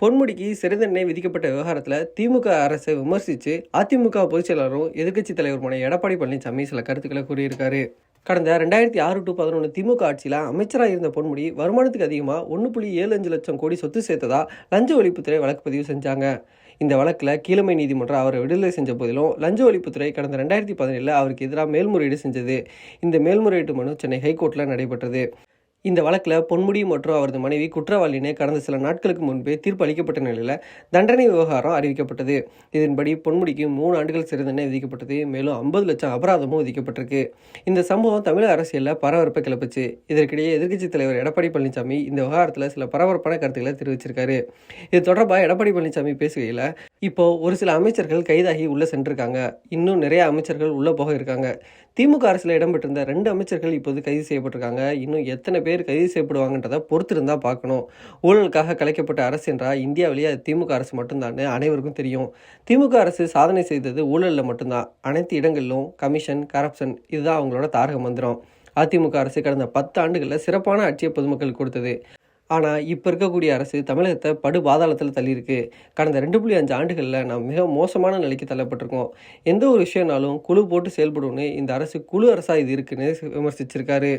பொன்முடிக்கு சிறை தண்டனை விதிக்கப்பட்ட விவகாரத்தில் திமுக அரசை விமர்சித்து அதிமுக பொதுச் செயலாளரும் எதிர்க்கட்சி தலைவருமான எடப்பாடி பழனிசாமி சில கருத்துக்களை கூறியிருக்காரு. கடந்த ரெண்டாயிரத்தி ஆறு டு பதினொன்று திமுக ஆட்சியில் அமைச்சராக இருந்த பொன்முடி வருமானத்துக்கு அதிகமாக ஒன்று புள்ளி ஏழு அஞ்சு லட்சம் கோடி சொத்து சேர்த்ததா லஞ்ச ஒழிப்புத்துறை வழக்கு பதிவு செஞ்சாங்க. இந்த வழக்கில் கீழமை நீதிமன்றம் அவரை விடுதலை செஞ்ச போதிலும் லஞ்ச ஒழிப்புத்துறை கடந்த ரெண்டாயிரத்தி பதினேழில் அவருக்கு எதிராக மேல்முறையீடு செஞ்சது. இந்த மேல்முறையீட்டு மனு சென்னை ஹைகோர்ட்டில் நடைபெற்றது. இந்த வழக்கில் பொன்முடி மற்றும் அவரது மனைவி குற்றவாளினே கடந்த சில நாட்களுக்கு முன்பே தீர்ப்பு அளிக்கப்பட்ட நிலையில் தண்டனை விவகாரம் அறிவிக்கப்பட்டது. இதன்படி பொன்முடிக்கு மூணு ஆண்டுகள் சிறை தண்டனை விதிக்கப்பட்டது. மேலும் ஐம்பது லட்சம் அபராதமும் விதிக்கப்பட்டிருக்கு. இந்த சம்பவம் தமிழக அரசியலில் பரபரப்பை கிளப்புச்சு. இதற்கிடையே எதிர்க்கட்சித் தலைவர் எடப்பாடி பழனிசாமி இந்த விவகாரத்தில் சில பரபரப்பான கருத்துக்களை தெரிவிச்சிருக்காரு. இது தொடர்பாக எடப்பாடி பழனிசாமி பேசுகையில் இப்போ ஒரு சில அமைச்சர்கள் கைதாகி உள்ளே சென்றிருக்காங்க. இன்னும் நிறைய அமைச்சர்கள் உள்ளே போக இருக்காங்க. திமுக அரசில் இடம்பெற்றிருந்த ரெண்டு அமைச்சர்கள் இப்போது கைது செய்யப்பட்டிருக்காங்க. இன்னும் எத்தனை பேர் கைது செய்யப்படுவாங்கன்றதை பொறுத்திருந்தா பார்க்கணும். ஊழலுக்காக கலைக்கப்பட்ட அரசு என்றால் இந்தியாவிலேயே அது திமுக அரசு மட்டும்தான் அனைவருக்கும் தெரியும். திமுக அரசு சாதனை செய்தது ஊழலில் மட்டும்தான். அனைத்து இடங்களிலும் கமிஷன் கரப்ஷன் இதுதான் அவங்களோட தாரக மந்திரம். அதிமுக அரசு கடந்த பத்து ஆண்டுகளில் சிறப்பான ஆட்சியை பொதுமக்கள் கொடுத்தது. ஆனால் இப்போ இருக்கக்கூடிய அரசு தமிழகத்தை படு பாதாளத்தில் தள்ளியிருக்கு. கடந்த ரெண்டு புள்ளி அஞ்சு ஆண்டுகளில் நாம் மிக மோசமான நிலைக்கு தள்ளப்பட்டிருக்கோம். எந்த ஒரு விஷயம்னாலும் குழு போட்டு செயல்படும்னு இந்த அரசு குழு அரசாக இது இருக்குன்னு விமர்சிச்சிருக்காரு.